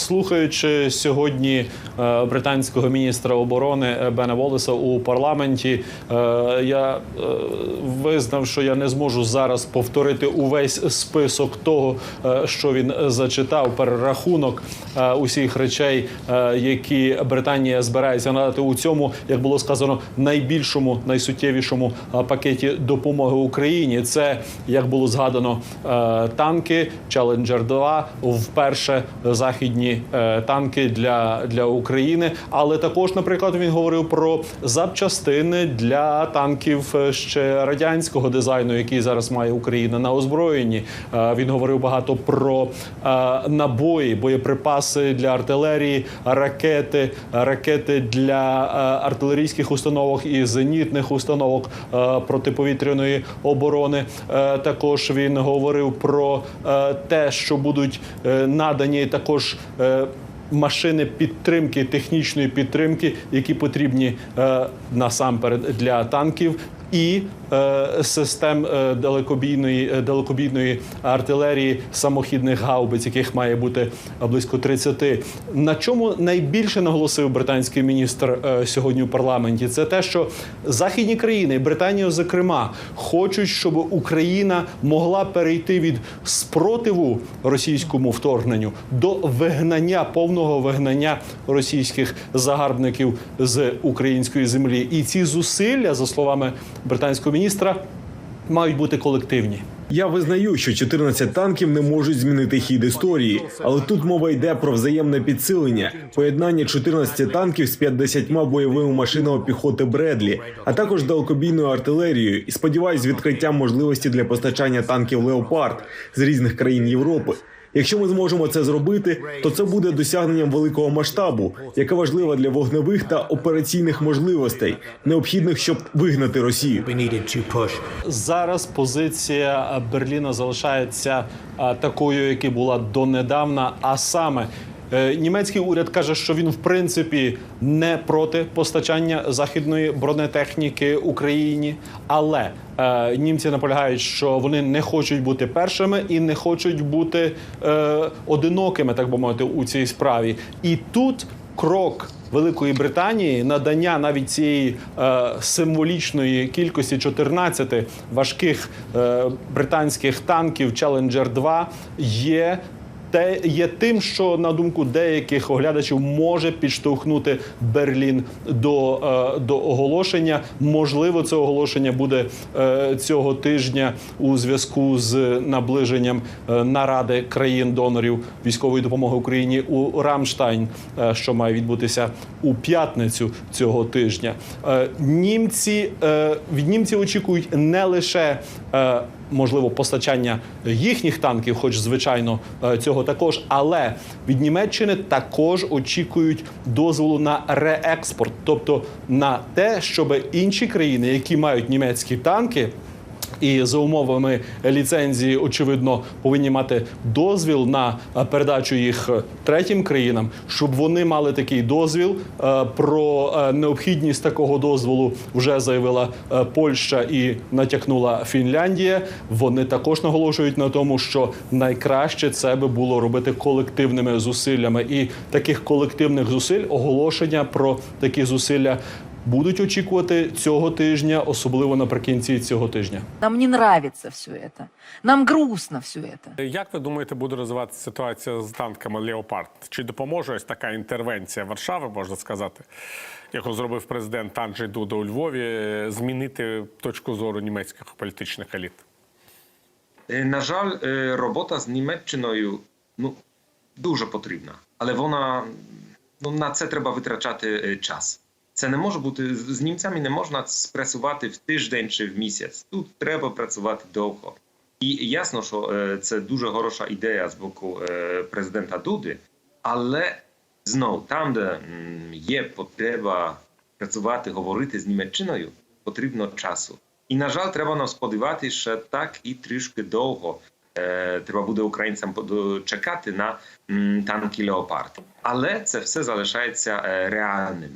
Слухаючи сьогодні е, британського міністра оборони е, Бена Волеса у парламенті, е, я визнав, що я не зможу зараз повторити увесь список того, що він зачитав, перерахунок усіх речей, які Британія збирається надати у цьому, як було сказано, найбільшому, найсуттєвішому пакеті допомоги Україні. Це як було згадано танки Challenger 2 вперше західні е, танки для, для України. Але також, наприклад, він говорив про запчастини для танків е, ще радянського дизайну, який зараз має Україна на озброєнні. Е, Він говорив багато про е, набої, боєприпаси для артилерії, ракети, ракети для е, артилерійських установок і зенітних установок е, протиповітряної оборони. Е, Також він говорив про е, те, що будуть е, надані також. Е, Машини підтримки, технічної підтримки, які потрібні е, насамперед для танків, і е, систем е, далекобійної е, далекобійної артилерії самохідних гаубиць, яких має бути близько 30. На чому найбільше наголосив британський міністр е, сьогодні у парламенті? Це те, що західні країни, Британія, зокрема, хочуть, щоб Україна могла перейти від спротиву російському вторгненню до вигнання повного вигнання російських загарбників з української землі. І ці зусилля, за словами британського міністра, мають бути колективні. Я визнаю, що 14 танків не можуть змінити хід історії, але тут мова йде про взаємне підсилення, поєднання 14 танків з 50 бойовими машинами піхоти Бредлі, а також далекобійною артилерією. І сподіваюсь, відкриттям можливості для постачання танків Леопард з різних країн Європи. Якщо ми зможемо це зробити, то це буде досягненням великого масштабу, яке важливе для вогневих та операційних можливостей, необхідних, щоб вигнати Росію. Зараз позиція Берліна залишається такою, яка була донедавна. А саме німецький уряд каже, що він в принципі не проти постачання західної бронетехніки Україні, але е, німці наполягають, що вони не хочуть бути першими і не хочуть бути е, одинокими, так би мовити, у цій справі. І тут крок Великої Британії надання навіть цієї е, символічної кількості 14 важких е, британських танків Challenger 2 є. Те є тим, що на думку деяких оглядачів може підштовхнути Берлін до, е, до оголошення. Можливо, це оголошення буде е, цього тижня у зв'язку з наближенням е, наради країн-донорів військової допомоги Україні у Рамштайн, що має відбутися у п'ятницю цього тижня. Німці від німців очікують не лише можливо постачання їхніх танків, хоч звичайно е, цього також, але від Німеччини також очікують дозволу на реекспорт, тобто на те, щоб інші країни, які мають німецькі танки. І за умовами ліцензії, очевидно, повинні мати дозвіл на е, передачу їх е, третім країнам, щоб вони мали такий дозвіл. Е, Про необхідність такого дозволу вже заявила Польща і натякнула Фінляндія. Вони також наголошують на тому, що найкраще це би було робити колективними зусиллями, і таких колективних зусиль оголошення про такі зусилля. Будуть очікувати цього тижня, особливо наприкінці цього тижня. Нам не нравится все это. Нам грустно все это. Як ви думаєте, буде розвиватися ситуація з танками Леопард? Чи допоможе ось така інтервенція Варшави, можна сказати, яку зробив президент Анджей Дуда у Львові, змінити точку зору німецьких політичних еліт? Е, На жаль, е, робота з Німеччиною ну, дуже потрібна, але вона ну, на це треба витрачати е, час. Це не може бути з німцями не можна спрацювати в тиждень чи в місяць. Тут треба працювати довго. І ясно, що е, це дуже хороша ідея з боку е, президента Дуди, але знову там, де є потреба працювати, говорити з Німеччиною, потрібно часу. І, на жаль, треба нам сподіватися, що так і трішки довго е, треба буде українцям чекати на танки Леопард. Але це все залишається реальним.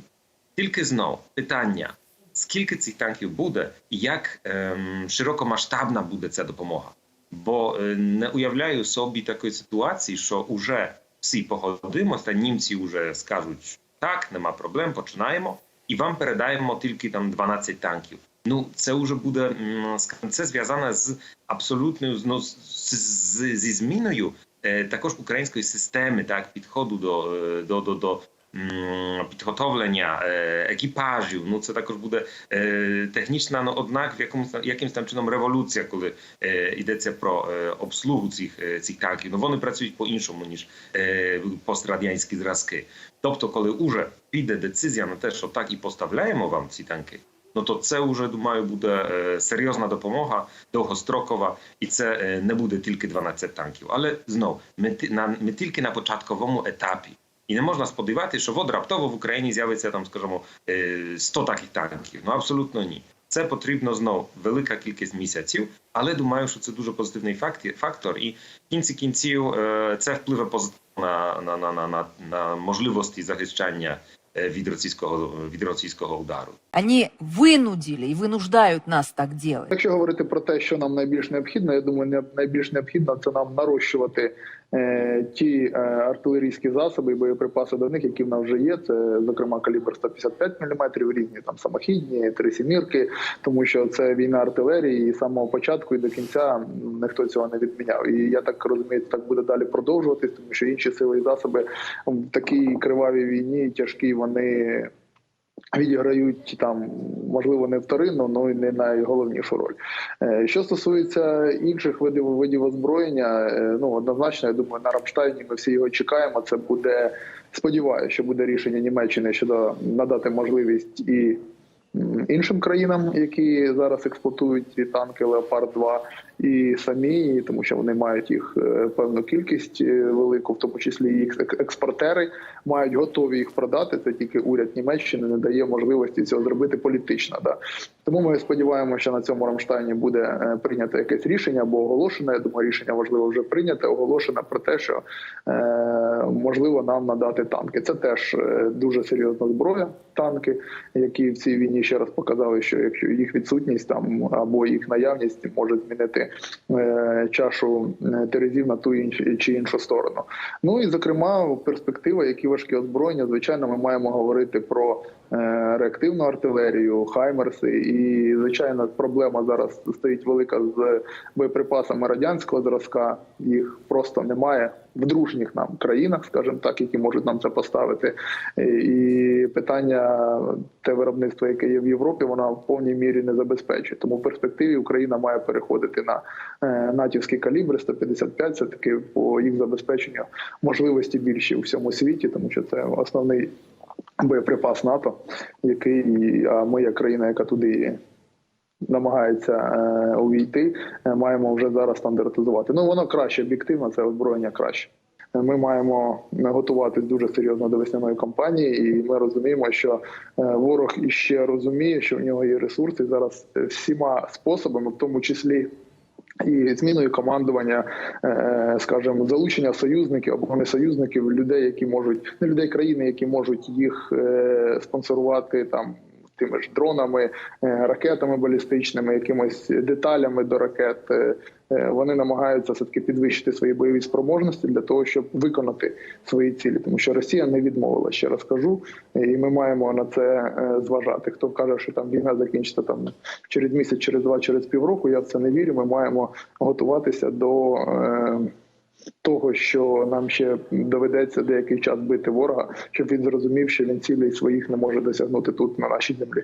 Тільки знов питання: скільки цих танків буде і як ем, широкомасштабна буде ця допомога. Бо е, не уявляю собі такої ситуації, що вже всі погодимося, німці вже скажуть так, нема проблем, починаємо, і вам передаємо тільки там 12 танків. Ну, це вже буде це зв'язане з абсолютною ну, з, з, зі зміною е, також української системи, так підходу до, е, до, до, до підготовлення е, екіпажів. Ну це також буде е, технічна, ну однак в якомусь якимсь там чином революція, коли е, йдеться про е, обслугу цих, е, цих танків. Ну вони працюють по-іншому ніж е, пострадянські зразки. Тобто, коли уже піде децизія на те, що так і поставляємо вам ці танки. Ну то це вже думаю буде е, серйозна допомога, довгострокова, і це е, не буде тільки 12 танків. Але знов ми ти- на ми тільки на початковому етапі. І не можна сподіватися, що от раптово в Україні з'явиться там, скажімо, е, 100 таких танків. Ну абсолютно ні. Це потрібно знов велика кількість місяців, але думаю, що це дуже позитивний факт- фактор. І в кінці кінців е, це впливе позитивно на, на, на, на, на, на можливості захищання е, від російського від російського удару. Они вынудили и вынуждают нас так делать. Якщо говорити про те, що нам найбільш необхідно, я думаю, не- найбільш необхідно це нам нарощувати е, ті е, артилерійські засоби і боєприпаси до них, які в нас вже є. Це зокрема калібр 155 мм, різні там самохідні, три сімірки, тому що це війна артилерії, і з самого початку і до кінця ніхто цього не відміняв. І я так розумію, так буде далі продовжуватись, тому що інші сили і засоби в такій кривавій війні тяжкі вони відіграють там, можливо, не вторинну, але й не найголовнішу роль. Е, Що стосується інших видів видів озброєння, е, ну однозначно, я думаю, на Рамштайні ми всі його чекаємо. Це буде сподіваюся, що буде рішення Німеччини щодо надати можливість і іншим країнам, які зараз експлуатують танки Леопард 2 і самі, тому що вони мають їх е, певну кількість е, велику, в тому числі їх експортери мають готові їх продати. Це тільки уряд Німеччини не дає можливості цього зробити політично. Да. Тому ми сподіваємося, що на цьому Рамштайні буде е, прийнято якесь рішення або оголошено. Я думаю, рішення важливо вже прийняте. Оголошено про те, що е, можливо нам надати танки. Це теж дуже серйозна зброя. Танки, які в цій війні ще раз показали, що якщо їх відсутність там або їх наявність може змінити е, чашу е, терезів на ту чи іншу сторону. Ну і зокрема, перспектива, які важкі озброєння, звичайно, ми маємо говорити про реактивну артилерію, хаймерси. І звичайно, проблема зараз стоїть велика з боєприпасами радянського зразка. Їх просто немає в дружніх нам країнах, скажімо так, які можуть нам це поставити. І питання те виробництво, яке є в Європі, вона в повній мірі не забезпечує. Тому в перспективі Україна має переходити на е, натівські калібри 155, Це таки по їх забезпеченню можливості більші у всьому світі, тому що це основний боєприпас НАТО, який а ми, як країна, яка туди намагається е, увійти, е, маємо вже зараз стандартизувати. Ну воно краще об'єктивно, це озброєння краще. Ми маємо готуватись дуже серйозно до весняної кампанії, і ми розуміємо, що е, ворог іще розуміє, що в нього є ресурси зараз всіма способами, в тому числі і зміною командування, е, скажімо, залучення союзників або не союзників, людей, які можуть не людей країни, які можуть їх е, спонсорувати там. Тими ж дронами, е, ракетами балістичними, якимось деталями до ракет. Е, Вони намагаються все таки підвищити свої бойові спроможності для того, щоб виконати свої цілі, тому що Росія не відмовила, ще раз кажу, і ми маємо на це е, зважати. Хто каже, що там війна закінчиться там через місяць, через два, через півроку. Я в це не вірю. Ми маємо готуватися до. е, Того, що нам ще доведеться деякий час бити ворога, щоб він зрозумів, що він цілей своїх не може досягнути тут на нашій землі.